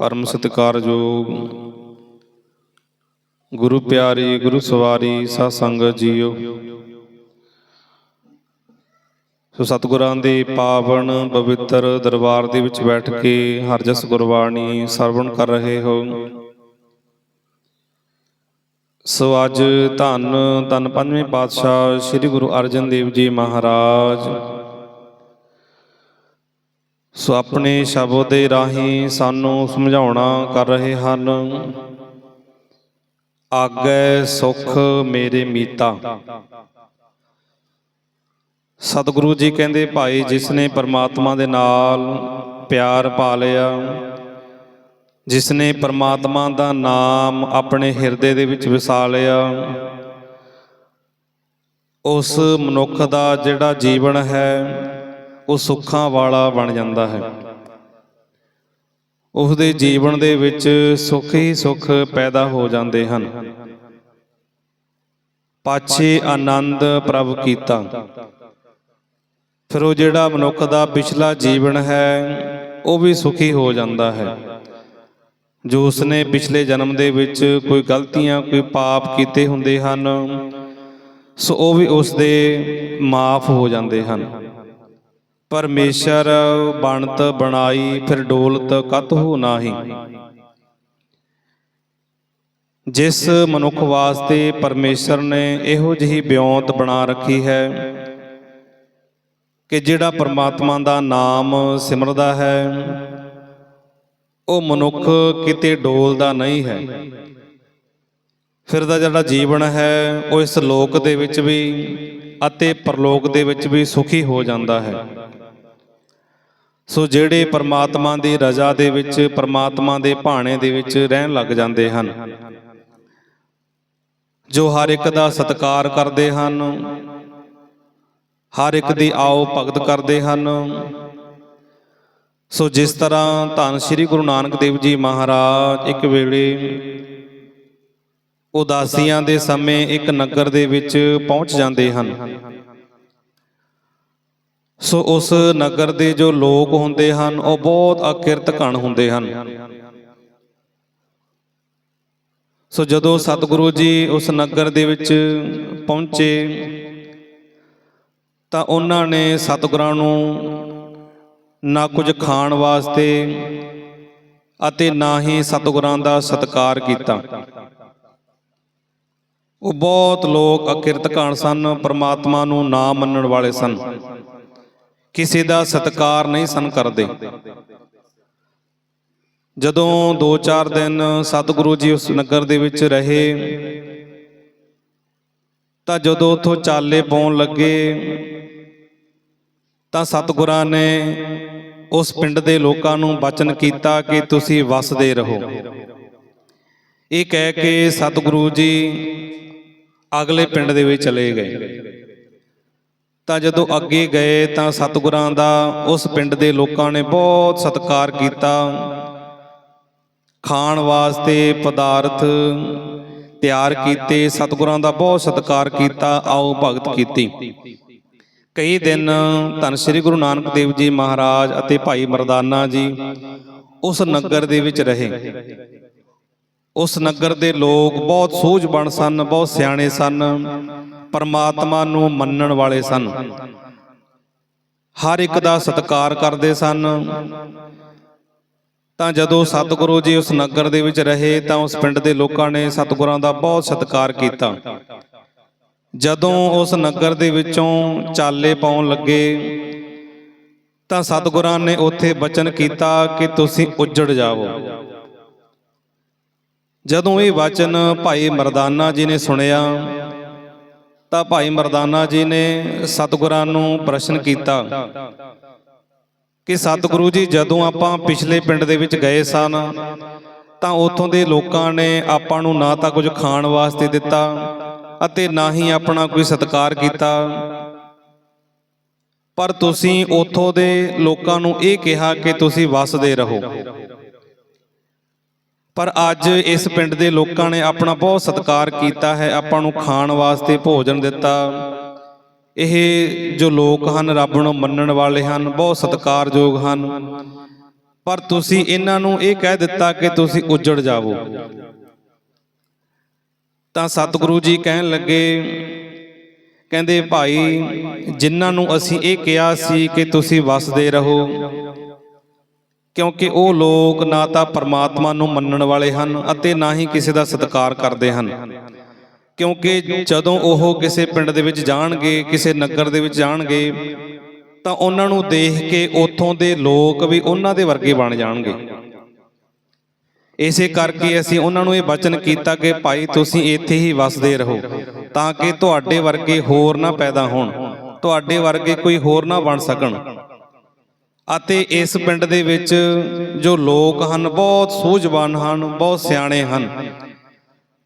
ਪਰਮ ਸਤਿਕਾਰਯੋਗ ਗੁਰੂ ਪਿਆਰੀ, ਗੁਰੂ ਸਵਾਰੀ ਸਾਧ ਸੰਗਤ ਜੀਓ। ਸੋ ਸਤਿਗੁਰਾਂ ਦੇ ਪਾਵਨ ਪਵਿੱਤਰ ਦਰਬਾਰ ਦੇ ਵਿੱਚ ਬੈਠ ਕੇ ਹਰ ਜਸ ਗੁਰਬਾਣੀ ਸਰਵਣ ਕਰ ਰਹੇ ਹੋ। ਸੋ ਅੱਜ ਧੰਨ ਧੰਨ ਪੰਜਵੇਂ ਪਾਤਸ਼ਾਹ ਸ੍ਰੀ ਗੁਰੂ ਅਰਜਨ ਦੇਵ ਜੀ ਮਹਾਰਾਜ। ਸੋ ਆਪਣੇ ਸ਼ਬਦ ਦੇ ਰਾਹੀਂ ਸਾਨੂੰ ਸਮਝਾਉਣਾ ਕਰ ਰਹੇ ਹਨ। ਆਗੈ ਸੁਖ ਮੇਰੇ ਮੀਤਾ। ਸਤਿਗੁਰੂ ਜੀ ਕਹਿੰਦੇ, ਭਾਈ, ਜਿਸ ਨੇ ਪਰਮਾਤਮਾ ਦੇ ਨਾਲ ਪਿਆਰ ਪਾ ਲਿਆ, ਜਿਸ ਨੇ ਪਰਮਾਤਮਾ ਦਾ ਨਾਮ ਆਪਣੇ ਹਿਰਦੇ ਦੇ ਵਿੱਚ ਵਸਾ ਲਿਆ, ਉਸ ਮਨੁੱਖ ਦਾ ਜਿਹੜਾ ਜੀਵਨ ਹੈ ਉਹ ਸੁੱਖਾਂ ਵਾਲਾ ਬਣ ਜਾਂਦਾ ਹੈ। ਉਸ ਦੇ ਜੀਵਨ ਦੇ ਵਿੱਚ ਸੁੱਖ ਹੀ ਸੁੱਖ ਪੈਦਾ ਹੋ ਜਾਂਦੇ ਹਨ। ਪਾਛੇ ਆਨੰਦ ਪ੍ਰਭ ਕੀਤਾ। ਫਿਰ ਉਹ ਜਿਹੜਾ ਮਨੁੱਖ ਦਾ ਪਿਛਲਾ ਜੀਵਨ ਹੈ, ਉਹ ਵੀ ਸੁਖੀ ਹੋ ਜਾਂਦਾ ਹੈ। ਜੋ ਉਸਨੇ ਪਿਛਲੇ ਜਨਮ ਦੇ ਵਿੱਚ ਕੋਈ ਗਲਤੀਆਂ, ਕੋਈ ਪਾਪ ਕੀਤੇ ਹੁੰਦੇ ਹਨ, ਸੋ ਉਹ ਵੀ ਉਸ ਦੇ ਮਾਫ ਹੋ ਜਾਂਦੇ ਹਨ। ਪਰਮੇਸ਼ਰ ਬਣਤ ਬਣਾਈ, ਫਿਰ ਡੋਲਤ ਕਤ ਹੋ ਨਾਹੀ। ਜਿਸ ਮਨੁੱਖ ਵਾਸਤੇ ਪਰਮੇਸ਼ਰ ਨੇ ਇਹੋ ਜਿਹੀ ਬਿਉਂਤ ਬਣਾ ਰੱਖੀ ਹੈ ਕਿ ਜਿਹੜਾ ਪਰਮਾਤਮਾ ਦਾ ਨਾਮ ਸਿਮਰਦਾ ਹੈ, ਉਹ ਮਨੁੱਖ ਕਿਤੇ ਡੋਲਦਾ ਨਹੀਂ ਹੈ। ਫਿਰ ਦਾ ਜਿਹੜਾ ਜੀਵਨ ਹੈ, ਉਹ ਇਸ ਲੋਕ ਦੇ ਵਿੱਚ ਵੀ ਅਤੇ ਪਰਲੋਕ ਦੇ ਵਿੱਚ ਵੀ ਸੁਖੀ ਹੋ ਜਾਂਦਾ ਹੈ। ਸੋ ਜਿਹੜੇ ਪਰਮਾਤਮਾ ਦੀ ਰਜ਼ਾ ਦੇ ਵਿੱਚ, ਪਰਮਾਤਮਾ ਦੇ ਭਾਣੇ ਦੇ ਵਿੱਚ ਰਹਿਣ ਲੱਗ ਜਾਂਦੇ ਹਨ, ਜੋ ਹਰ ਇੱਕ ਦਾ ਸਤਿਕਾਰ ਕਰਦੇ ਹਨ, ਹਰ ਇੱਕ ਦੀ ਆਓ ਭਗਤ ਕਰਦੇ ਹਨ। ਸੋ ਜਿਸ ਤਰ੍ਹਾਂ ਧੰਨ ਸ੍ਰੀ ਗੁਰੂ ਨਾਨਕ ਦੇਵ ਜੀ ਮਹਾਰਾਜ ਇੱਕ ਵੇਲੇ ਉਦਾਸੀਆਂ ਦੇ ਸਮੇਂ ਇੱਕ ਨਗਰ ਦੇ ਵਿੱਚ ਪਹੁੰਚ ਜਾਂਦੇ ਹਨ ਸੋ ਉਸ ਨਗਰ ਦੇ ਜੋ ਲੋਕ ਹੁੰਦੇ ਹਨ, ਉਹ ਬਹੁਤ ਅਕਿਰਤ ਘਣ ਹੁੰਦੇ ਹਨ। ਸੋ ਜਦੋਂ ਸਤਿਗੁਰੂ ਜੀ ਉਸ ਨਗਰ ਦੇ ਵਿੱਚ ਪਹੁੰਚੇ, ਤਾਂ ਉਹਨਾਂ ਨੇ ਸਤਿਗੁਰਾਂ ਨੂੰ ਨਾ ਕੁਝ ਖਾਣ ਵਾਸਤੇ ਅਤੇ ਨਾ ਹੀ ਸਤਿਗੁਰਾਂ ਦਾ ਸਤਿਕਾਰ ਕੀਤਾ। ਉਹ ਬਹੁਤ ਲੋਕ ਅਕਿਰਤ ਘਣ ਸਨ, ਪ੍ਰਮਾਤਮਾ ਨੂੰ ਨਾ ਮੰਨਣ ਵਾਲੇ ਸਨ। ਕਿਸੇ ਦਾ ਸਤਿਕਾਰ ਨਹੀਂ ਸਨ ਕਰਦੇ। ਜਦੋਂ 2-4 ਦਿਨ ਸਤਿਗੁਰੂ ਜੀ ਉਸ ਨਗਰ ਦੇ ਵਿੱਚ ਰਹੇ, ਤਾਂ ਜਦੋਂ ਉਥੋਂ ਚਾਲੇ ਪਾਉਣ ਲੱਗੇ, ਤਾਂ ਸਤਿਗੁਰਾਂ ਨੇ ਉਸ ਪਿੰਡ ਦੇ ਲੋਕਾਂ ਨੂੰ ਬਚਨ ਕੀਤਾ ਕਿ ਤੁਸੀਂ ਵਸਦੇ ਰਹੋ। ਇਹ ਕਹਿ ਕੇ ਸਤਿਗੁਰੂ ਜੀ ਅਗਲੇ ਪਿੰਡ ਦੇ ਵਿੱਚ ਚਲੇ ਗਏ। ਤਾਂ ਜਦੋਂ ਅੱਗੇ ਗਏ ਤਾਂ ਸਤਿਗੁਰਾਂ ਦਾ ਉਸ ਪਿੰਡ ਦੇ ਲੋਕਾਂ ਨੇ ਬਹੁਤ ਸਤਿਕਾਰ ਕੀਤਾ। ਖਾਣ ਵਾਸਤੇ ਪਦਾਰਥ ਤਿਆਰ ਕੀਤੇ ਸਤਿਗੁਰਾਂ ਦਾ ਬਹੁਤ ਸਤਿਕਾਰ ਕੀਤਾ। ਆਓ ਭਗਤ ਕੀਤੀ। ਕਈ ਦਿਨ ਧੰਨ ਸ੍ਰੀ ਗੁਰੂ ਨਾਨਕ ਦੇਵ ਜੀ ਮਹਾਰਾਜ ਅਤੇ ਭਾਈ ਮਰਦਾਨਾ ਜੀ ਉਸ ਨਗਰ ਦੇ ਵਿੱਚ ਰਹੇ। ਉਸ ਨਗਰ ਦੇ ਲੋਕ ਬਹੁਤ ਸੂਝਬਣ ਸਨ, ਬਹੁਤ ਸਿਆਣੇ ਸਨ, ਪਰਮਾਤਮਾ ਨੂੰ ਮੰਨਣ ਵਾਲੇ ਸਨ। ਹਰ ਇੱਕ ਦਾ ਸਤਿਕਾਰ ਕਰਦੇ ਸਨ। ਤਾਂ ਜਦੋਂ ਸਤਿਗੁਰੂ ਜੀ ਉਸ ਨਗਰ ਦੇ ਵਿੱਚ ਰਹੇ, ਤਾਂ ਉਸ ਪਿੰਡ ਦੇ ਲੋਕਾਂ ਨੇ ਸਤਿਗੁਰਾਂ ਦਾ ਬਹੁਤ ਸਤਿਕਾਰ ਕੀਤਾ। ਜਦੋਂ ਉਸ ਨਗਰ ਦੇ ਵਿੱਚੋਂ ਚਾਲੇ ਪਾਉਣ ਲੱਗੇ, ਤਾਂ ਸਤਿਗੁਰਾਂ ਨੇ ਉੱਥੇ ਬਚਨ ਕੀਤਾ ਕਿ ਤੁਸੀਂ ਉੱਜੜ ਜਾਵੋ। ਜਦੋਂ ਇਹ ਵਚਨ ਭਾਈ ਮਰਦਾਨਾ ਜੀ ਨੇ ਸੁਣਿਆ ਤਾਂ ਭਾਈ ਮਰਦਾਨਾ ਜੀ ਨੇ ਸਤਿਗੁਰਾਂ ਨੂੰ ਪ੍ਰਸ਼ਨ ਕੀਤਾ ਕਿ ਸਤਿਗੁਰੂ ਜੀ ਜਦੋਂ ਆਪਾਂ ਪਿਛਲੇ ਪਿੰਡ ਦੇ ਵਿੱਚ ਗਏ ਸਨ ਤਾਂ ਉੱਥੋਂ ਦੇ ਲੋਕਾਂ ਨੇ ਆਪਾਂ ਨੂੰ ਨਾ ਤਾਂ ਕੁਝ ਖਾਣ ਵਾਸਤੇ ਦਿੱਤਾ ਅਤੇ ਨਾ ਹੀ ਆਪਣਾ ਕੋਈ ਸਤਿਕਾਰ ਕੀਤਾ। ਪਰ ਤੁਸੀਂ ਉੱਥੋਂ ਦੇ ਲੋਕਾਂ ਨੂੰ ਇਹ ਕਿਹਾ ਕਿ ਤੁਸੀਂ ਵਸਦੇ ਰਹੋ। ਪਰ ਅੱਜ ਇਸ ਪਿੰਡ ਦੇ ਲੋਕਾਂ ਨੇ ਆਪਣਾ ਬਹੁਤ ਸਤਿਕਾਰ ਕੀਤਾ ਹੈ ਆਪਾਂ ਨੂੰ ਖਾਣ ਵਾਸਤੇ ਭੋਜਨ ਦਿੱਤਾ। ਇਹ ਜੋ ਲੋਕ ਹਨ ਰੱਬ ਨੂੰ ਮੰਨਣ ਵਾਲੇ ਹਨ ਬਹੁਤ ਸਤਿਕਾਰਯੋਗ ਹਨ। ਪਰ ਤੁਸੀਂ ਇਹਨਾਂ ਨੂੰ ਇਹ ਕਹਿ ਦਿੱਤਾ ਕਿ ਤੁਸੀਂ ਉੱਜੜ ਜਾਵੋ। ਤਾਂ ਸਤਿਗੁਰੂ ਜੀ ਕਹਿਣ ਲੱਗੇ ਕਹਿੰਦੇ ਭਾਈ ਜਿਨ੍ਹਾਂ ਨੂੰ ਅਸੀਂ ਇਹ ਕਿਹਾ ਸੀ ਕਿ ਤੁਸੀਂ ਵਸਦੇ ਰਹੋ। ਕਿਉਂਕਿ ਉਹ ਲੋਕ ਨਾ ਤਾਂ ਪਰਮਾਤਮਾ ਨੂੰ ਮੰਨਣ ਵਾਲੇ ਹਨ ਅਤੇ ਨਾ ਹੀ ਕਿਸੇ ਦਾ ਸਤਿਕਾਰ ਕਰਦੇ ਹਨ। ਕਿਉਂਕਿ ਜਦੋਂ ਉਹ ਕਿਸੇ ਪਿੰਡ ਦੇ ਵਿੱਚ ਜਾਣਗੇ, ਕਿਸੇ ਨਗਰ ਦੇ ਵਿੱਚ ਜਾਣਗੇ, ਤਾਂ ਉਹਨਾਂ ਨੂੰ ਦੇਖ ਕੇ ਉੱਥੋਂ ਦੇ ਲੋਕ ਵੀ ਉਹਨਾਂ ਦੇ ਵਰਗੇ ਬਣ ਜਾਣਗੇ। ਇਸੇ ਕਰਕੇ ਅਸੀਂ ਉਹਨਾਂ ਨੂੰ ਇਹ ਵਚਨ ਕੀਤਾ ਕਿ ਭਾਈ ਤੁਸੀਂ ਇੱਥੇ ਹੀ ਵਸਦੇ ਰਹੋ, ਤਾਂ ਕਿ ਤੁਹਾਡੇ ਵਰਗੇ ਹੋਰ ਨਾ ਪੈਦਾ ਹੋਣ, ਤੁਹਾਡੇ ਵਰਗੇ ਕੋਈ ਹੋਰ ਨਾ ਬਣ ਸਕਣ। ਅਤੇ ਇਸ ਪਿੰਡ ਦੇ ਵਿੱਚ ਜੋ ਲੋਕ ਹਨ, ਬਹੁਤ ਸੂਝਵਾਨ ਹਨ, ਬਹੁਤ ਸਿਆਣੇ ਹਨ।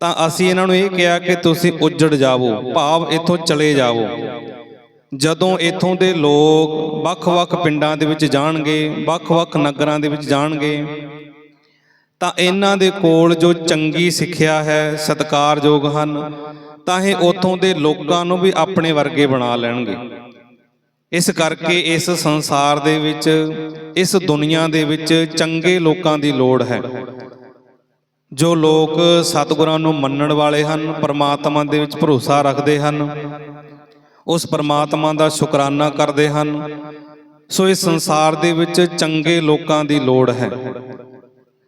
ਤਾਂ ਅਸੀਂ ਇਹਨਾਂ ਨੂੰ ਇਹ ਕਿਹਾ ਕਿ ਤੁਸੀਂ ਉੱਜੜ ਜਾਵੋ, ਭਾਵ ਇੱਥੋਂ ਚਲੇ ਜਾਵੋ। ਜਦੋਂ ਇੱਥੋਂ ਦੇ ਲੋਕ ਵੱਖ-ਵੱਖ ਪਿੰਡਾਂ ਦੇ ਵਿੱਚ ਜਾਣਗੇ, ਵੱਖ-ਵੱਖ ਨਗਰਾਂ ਦੇ ਵਿੱਚ ਜਾਣਗੇ, ਤਾਂ ਇਹਨਾਂ ਦੇ ਕੋਲ ਜੋ ਚੰਗੀ ਸਿੱਖਿਆ ਹੈ, ਸਤਿਕਾਰਯੋਗ ਹਨ, ਤਾਂ ਇਹ ਉੱਥੋਂ ਦੇ ਲੋਕਾਂ ਨੂੰ ਵੀ ਆਪਣੇ ਵਰਗੇ ਬਣਾ ਲੈਣਗੇ। ਇਸ ਕਰਕੇ ਇਸ ਸੰਸਾਰ ਦੇ ਵਿੱਚ, ਇਸ ਦੁਨੀਆ ਦੇ ਵਿੱਚ ਚੰਗੇ ਲੋਕਾਂ ਦੀ ਲੋੜ ਹੈ। ਜੋ ਲੋਕ ਸਤਿਗੁਰਾਂ ਨੂੰ ਮੰਨਣ ਵਾਲੇ ਹਨ, ਪਰਮਾਤਮਾ ਦੇ ਵਿੱਚ ਭਰੋਸਾ ਰੱਖਦੇ ਹਨ, ਉਸ ਪਰਮਾਤਮਾ ਦਾ ਸ਼ੁਕਰਾਨਾ ਕਰਦੇ ਹਨ, ਸੋ ਇਸ ਸੰਸਾਰ ਦੇ ਵਿੱਚ ਚੰਗੇ ਲੋਕਾਂ ਦੀ ਲੋੜ ਹੈ।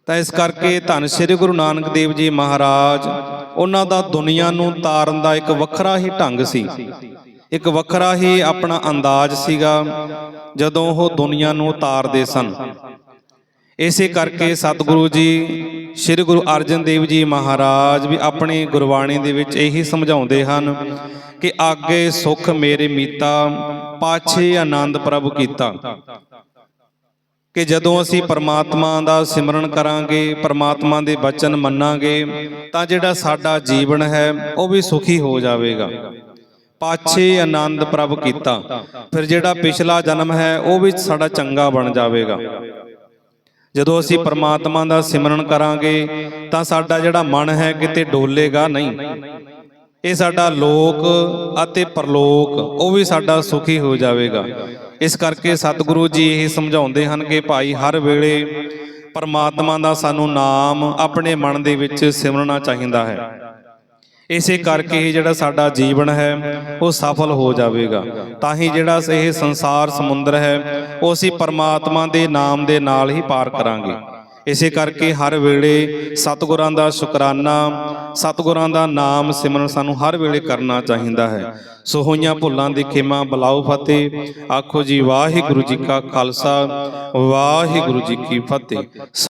ਤਾਂ ਇਸ ਕਰਕੇ ਧੰਨ ਸ੍ਰੀ ਗੁਰੂ ਨਾਨਕ ਦੇਵ ਜੀ ਮਹਾਰਾਜ, ਉਹਨਾਂ ਦਾ ਦੁਨੀਆ ਨੂੰ ਤਾਰਨ ਦਾ ਇੱਕ ਵੱਖਰਾ ਹੀ ਢੰਗ ਸੀ। ਇੱਕ ਵੱਖਰਾ ਹੀ ਆਪਣਾ ਅੰਦਾਜ਼ ਸੀਗਾ, ਜਦੋਂ ਉਹ ਦੁਨੀਆ ਨੂੰ ਉਤਾਰਦੇ ਸਨ। ਇਸੇ ਕਰਕੇ ਸਤਿਗੁਰੂ ਜੀ, ਸ੍ਰੀ ਗੁਰੂ ਅਰਜਨ ਦੇਵ ਜੀ ਮਹਾਰਾਜ ਵੀ ਆਪਣੀ ਗੁਰਬਾਣੀ ਦੇ ਵਿੱਚ ਇਹੀ ਸਮਝਾਉਂਦੇ ਹਨ ਕਿ ਆਗੇ ਸੁਖ ਮੇਰੇ ਮੀਤਾ, ਪਾਛੇ ਆਨੰਦ ਪ੍ਰਭ ਕੀਤਾ। ਕਿ ਜਦੋਂ ਅਸੀਂ ਪਰਮਾਤਮਾ ਦਾ ਸਿਮਰਨ ਕਰਾਂਗੇ, ਪਰਮਾਤਮਾ ਦੇ ਬਚਨ ਮੰਨਾਂਗੇ, ਤਾਂ ਜਿਹੜਾ ਸਾਡਾ ਜੀਵਨ ਹੈ, ਉਹ ਵੀ ਸੁਖੀ ਹੋ ਜਾਵੇਗਾ। ਪਾਛੇ ਆਨੰਦ ਪ੍ਰਭ ਕੀਤਾ। ਫਿਰ ਜਿਹੜਾ ਪਿਛਲਾ ਜਨਮ ਹੈ, ਉਹ ਵੀ ਸਾਡਾ ਚੰਗਾ ਬਣ ਜਾਵੇਗਾ। ਜਦੋਂ ਅਸੀਂ ਪਰਮਾਤਮਾ ਦਾ ਸਿਮਰਨ ਕਰਾਂਗੇ, ਤਾਂ ਸਾਡਾ ਜਿਹੜਾ ਮਨ ਹੈ ਕਿਤੇ ਡੋਲੇਗਾ ਨਹੀਂ। ਇਹ ਸਾਡਾ ਲੋਕ ਅਤੇ ਪਰਲੋਕ, ਉਹ ਵੀ ਸਾਡਾ ਸੁਖੀ ਹੋ ਜਾਵੇਗਾ। ਇਸ ਕਰਕੇ ਸਤਿਗੁਰੂ ਜੀ ਇਹ ਸਮਝਾਉਂਦੇ ਹਨ ਕਿ ਭਾਈ, ਹਰ ਵੇਲੇ ਪਰਮਾਤਮਾ ਦਾ ਸਾਨੂੰ ਨਾਮ ਆਪਣੇ ਮਨ ਦੇ ਵਿੱਚ ਸਿਮਰਨਾ ਚਾਹੀਦਾ ਹੈ। ਇਸੇ ਕਰਕੇ ਹੀ ਜਿਹੜਾ ਸਾਡਾ ਜੀਵਨ ਹੈ, ਉਹ ਸਫਲ ਹੋ ਜਾਵੇਗਾ। ਤਾਂ ਹੀ ਜਿਹੜਾ ਇਹ ਸੰਸਾਰ ਸਮੁੰਦਰ ਹੈ, ਉਹ ਅਸੀਂ ਪਰਮਾਤਮਾ ਦੇ ਨਾਮ ਦੇ ਨਾਲ ਹੀ ਪਾਰ ਕਰਾਂਗੇ। ਇਸੇ ਕਰਕੇ ਹਰ ਵੇਲੇ ਸਤਿਗੁਰਾਂ ਦਾ ਸ਼ੁਕਰਾਨਾ, ਸਤਿਗੁਰਾਂ ਦਾ ਨਾਮ ਸਿਮਰਨ ਸਾਨੂੰ ਹਰ ਵੇਲੇ ਕਰਨਾ ਚਾਹੀਦਾ ਹੈ। ਸੋ ਹੋਈਆਂ ਭੁੱਲਾਂ ਦੀ ਖਿਮਾ, ਬਲਾਉ ਫਤਿਹ। ਆਖੋ ਜੀ, ਵਾਹਿਗੁਰੂ ਜੀ ਕਾ ਖਾਲਸਾ, ਵਾਹਿਗੁਰੂ ਜੀ ਕੀ ਫਤਿਹ।